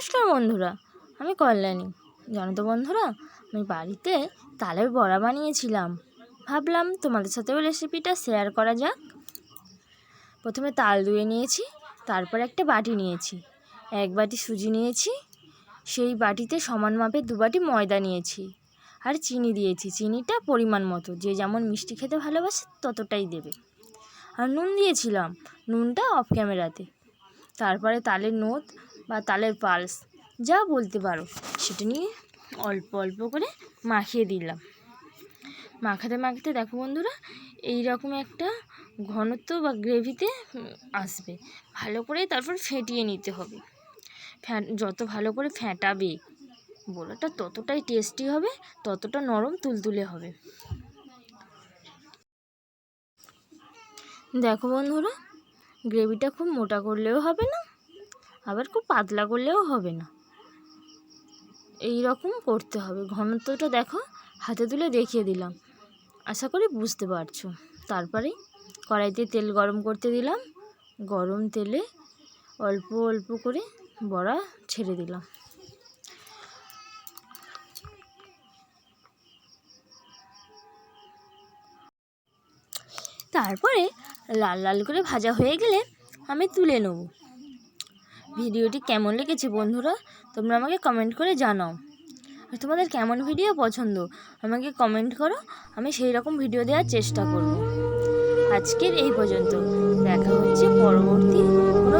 নমস্কার বন্ধুরা, আমি কল্যাণী। জানো তো বন্ধুরা, আমি বাড়িতে তালের বড়া বানিয়েছিলাম। ভাবলাম তোমাদের সাথেও রেসিপিটা শেয়ার করা যাক। প্রথমে তাল ধুয়ে নিয়েছি, তারপর একটা বাটি নিয়েছি। এক বাটি সুজি নিয়েছি, সেই বাটিতে সমান মাপে দু বাটি ময়দা নিয়েছি। আর চিনি দিয়েছি, চিনিটা পরিমাণ মতো, যে যেমন মিষ্টি খেতে ভালোবাসে ততটাই দেবে। আর নুন দিয়েছিলাম, নুনটা অফ ক্যামেরাতে তারপরে তালের নোট বা তালের পালস, যা বলতে পারো। সেটা নিয়ে অল্প অল্প করে মাখিয়ে দিলাম। মাখাতে মাখাতে দেখো বন্ধুরা এই রকম একটা ঘনত্ব বা গ্রেভিতে আসবে। ভালো করে তারপর ফেটিয়ে নিতে হবে। যত ভালো করে ফেটাবে বড়াটা, ততটাই টেস্টি হবে, ততটা নরম তুলতুলে হবে। দেখো বন্ধুরা, গ্রেভিটা খুব মোটা করলেও হবে না আবার খুব পাতলা করলেও হবে না। এই রকম করতে হবে। ঘনত্বটা দেখো, হাতে তুলে দেখিয়ে দিলাম। আশা করি বুঝতে পারছ। তারপরে কড়াইতে তেল গরম করতে দিলাম। গরম তেলে অল্প অল্প করে বড়া ছেড়ে দিলাম। তারপরে লাল লাল করে ভাজা হয়ে গেলে আমি তুলে নেব। ভিডিওটি কেমন লেগেছে বন্ধুরা, তোমরা আমাকে কমেন্ট করে জানাও। আর তোমাদের কেমন ভিডিও পছন্দ, আমাকে কমেন্ট করো, আমি সেই রকম ভিডিও দেওয়ার চেষ্টা করব। আজকের এই পর্যন্ত, দেখা হচ্ছে পরবর্তী কোনো